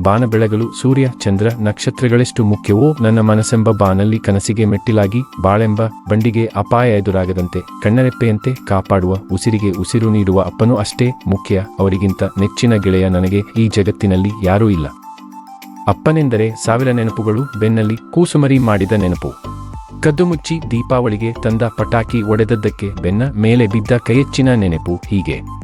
ಬಾನ ಬೆಳಗಲು ಸೂರ್ಯ, ಚಂದ್ರ, ನಕ್ಷತ್ರಗಳೆಷ್ಟು ಮುಖ್ಯವೋ? ನನ್ನ ಮನಸ್ಸೆಂಬ ಬಾನಲ್ಲಿ ಕನಸಿಗೆ ಮೆಟ್ಟಿಲಾಗಿ, ಬಾಳೆಂಬ ಬಂಡಿಗೆ ಅಪಾಯ ಎದುರಾಗದಂತೆ, ಕಣ್ಣರೆಪ್ಪೆಯಂತೆ ಕಾಪಾಡುವ, ಉಸಿರಿಗೆ ಉಸಿರು ನೀಡುವ ಅಪ್ಪನೂ ಅಷ್ಟೇ ಮುಖ್ಯ, ಅವರಿಗಿಂತ ನೆಚ್ಚಿನ ಗೆಳೆಯ ನನಗೆ ಈ ಜಗತ್ತಿನಲ್ಲಿ ಯಾರೂ ಇಲ್ಲ. ಅಪ್ಪನೆಂದರೆ ಸಾವಿರ ನೆನಪುಗಳು, ಬೆನ್ನಲ್ಲಿ ಕೂಸುಮರಿ ಮಾಡಿದ ನೆನಪು. ಕದ್ದು ಮುಚ್ಚಿ ದೀಪಾವಳಿಗೆ ತಂದ ಪಟಾಕಿ ಒಡೆದದ್ದಕ್ಕೆ ಬೆನ್ನ, ಮೇಲೆ ಬಿದ್ದ ಕೈಯೆಚ್ಚಿನ ನೆನಪು, ಹೀಗೆ.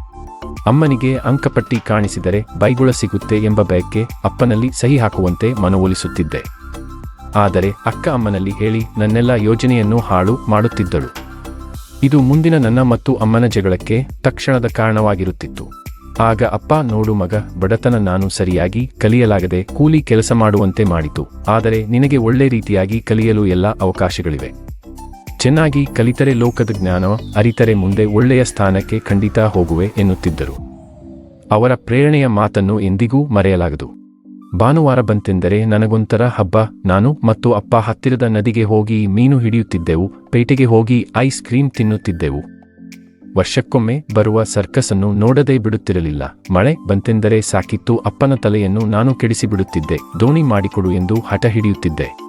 ಅಮ್ಮನಿಗೆ ಅಂಕಪಟ್ಟಿ ಕಾಣಿಸಿದರೆ ಬೈಗುಳ ಸಿಗುತ್ತೆ ಎಂಬ ಬಯಕೆ ಅಪ್ಪನಲ್ಲಿ ಸಹಿ ಹಾಕುವಂತೆ ಮನವೊಲಿಸುತ್ತಿದ್ದೆ. ಆದರೆ ಅಕ್ಕ ಅಮ್ಮನಲ್ಲಿ ಹೇಳಿ ನನ್ನೆಲ್ಲ ಯೋಜನೆಯನ್ನು ಹಾಳು ಮಾಡುತ್ತಿದ್ದಳು. ಇದು ಮುಂದಿನ ನನ್ನ ಮತ್ತು ಅಮ್ಮನ ಜಗಳಕ್ಕೆ ತಕ್ಷಣದ ಕಾರಣವಾಗಿರುತ್ತಿತ್ತು. ಆಗ ಅಪ್ಪ, ನೋಡು ಮಗ, ಬಡತನ ನಾನು ಸರಿಯಾಗಿ ಕಲಿಯಲಾಗದೆ ಕೂಲಿ ಕೆಲಸ ಮಾಡುವಂತೆ ಮಾಡಿತು. ಆದರೆ ನಿನಗೆ ಒಳ್ಳೆ ರೀತಿಯಾಗಿ ಕಲಿಯಲು ಎಲ್ಲ ಅವಕಾಶಗಳಿವೆ. ಚೆನ್ನಾಗಿ ಕಲಿತರೆ ಲೋಕದ ಜ್ಞಾನ, ಅರಿತರೆ ಮುಂದೆ ಒಳ್ಳೆಯ ಸ್ಥಾನಕ್ಕೆ ಖಂಡಿತ ಹೋಗುವೆ ಎನ್ನುತ್ತಿದ್ದರು. ಅವರ ಪ್ರೇರಣೆಯ ಮಾತನ್ನು ಎಂದಿಗೂ ಮರೆಯಲಾಗದು. ಭಾನುವಾರ ಬಂತೆಂದರೆ ನನಗೊಂಥರ ಹಬ್ಬ, ನಾನು ಮತ್ತು ಅಪ್ಪ ಹತ್ತಿರದ ನದಿಗೆ ಹೋಗಿ ಮೀನು ಹಿಡಿಯುತ್ತಿದ್ದೆವು, ಪೇಟೆಗೆ ಹೋಗಿ ಐಸ್ ಕ್ರೀಮ್ ತಿನ್ನುತ್ತಿದ್ದೆವು. ವರ್ಷಕ್ಕೊಮ್ಮೆ ಬರುವ ಸರ್ಕಸನ್ನು ನೋಡದೇ ಬಿಡುತ್ತಿರಲಿಲ್ಲ, ಮಳೆ ಬಂತೆಂದರೆ ಸಾಕಿತ್ತು ಅಪ್ಪನ ತಲೆಯನ್ನು ನಾನು ಕೆಡಿಸಿಬಿಡುತ್ತಿದ್ದೆ, ದೋಣಿ ಮಾಡಿಕೊಡು ಎಂದು ಹಠ ಹಿಡಿಯುತ್ತಿದ್ದೆ.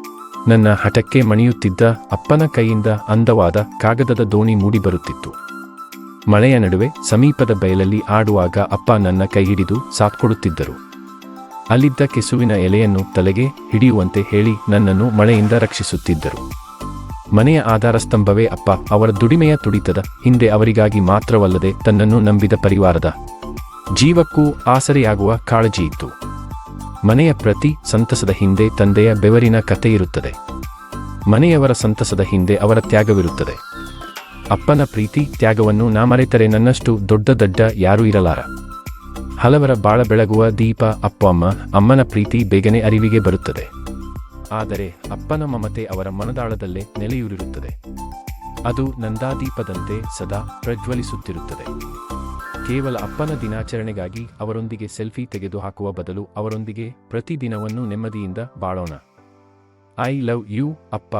ನನ್ನ ಹಠಕ್ಕೆ ಮಣಿಯುತ್ತಿದ್ದ ಅಪ್ಪನ ಕೈಯಿಂದ ಅಂದವಾದ ಕಾಗದದ ದೋಣಿ ಮೂಡಿಬರುತ್ತಿತ್ತು ಮಳೆಯ ನಡುವೆ ಸಮೀಪದ ಬಯಲಲ್ಲಿ ಆಡುವಾಗ ಅಪ್ಪ ನನ್ನ ಕೈ ಹಿಡಿದು ಸಾತ್ಕೊಡುತ್ತಿದ್ದರು. ಅಲ್ಲಿದ್ದ ಕೆಸುವಿನ ಎಲೆಯನ್ನು ತಲೆಗೆ ಹಿಡಿಯುವಂತೆ ಹೇಳಿ ನನ್ನನ್ನು ಮಳೆಯಿಂದ ರಕ್ಷಿಸುತ್ತಿದ್ದರು. ಮನೆಯ ಆಧಾರ ಸ್ತಂಭವೇ ಅಪ್ಪ ಅವರ ದುಡಿಮೆಯ ತುಡಿತದ ಹಿಂದೆ ಅವರಿಗಾಗಿ ಮಾತ್ರವಲ್ಲದೆ ತನ್ನನ್ನು ನಂಬಿದ ಪರಿವಾರದ ಜೀವಕ್ಕೂ ಆಸರೆಯಾಗುವ ಕಾಳಜಿ ಇತ್ತು. ಮನೆಯ ಪ್ರತಿ ಸಂತಸದ ಹಿಂದೆ ತಂದೆಯ ಬೆವರಿನ ಕಥೆಯಿರುತ್ತದೆ ಮನೆಯವರ ಸಂತಸದ ಹಿಂದೆ ಅವರ ತ್ಯಾಗವಿರುತ್ತದೆ. ಅಪ್ಪನ ಪ್ರೀತಿ ತ್ಯಾಗವನ್ನು ನಾ ಮರೆತರೆ ನನ್ನಷ್ಟು ದೊಡ್ಡ ದಡ್ಡ ಯಾರೂ ಇರಲಾರ. ಹಲವರ ಬಾಳ ಬೆಳಗುವ ದೀಪ ಅಪ್ಪ ಅಮ್ಮ, ಅಮ್ಮನ ಪ್ರೀತಿ ಬೇಗನೆ ಅರಿವಿಗೆ ಬರುತ್ತದೆ. ಆದರೆ ಅಪ್ಪನ ಮಮತೆ ಅವರ ಮನದಾಳದಲ್ಲೇ ನೆಲೆಯೂರಿರುತ್ತದೆ. ಅದು ನಂದಾದೀಪದಂತೆ ಸದಾ ಪ್ರಜ್ವಲಿಸುತ್ತಿರುತ್ತದೆ. ಕೇವಲ ಅಪ್ಪನ ದಿನಾಚರಣೆಗಾಗಿ ಅವರೊಂದಿಗೆ ಸೆಲ್ಫಿ ತೆಗೆದುಹಾಕುವ ಬದಲು ಅವರೊಂದಿಗೆ ಪ್ರತಿದಿನವನ್ನು ನೆಮ್ಮದಿಯಿಂದ ಬಾಳೋಣ. ಐ ಲವ್ ಯು ಅಪ್ಪ.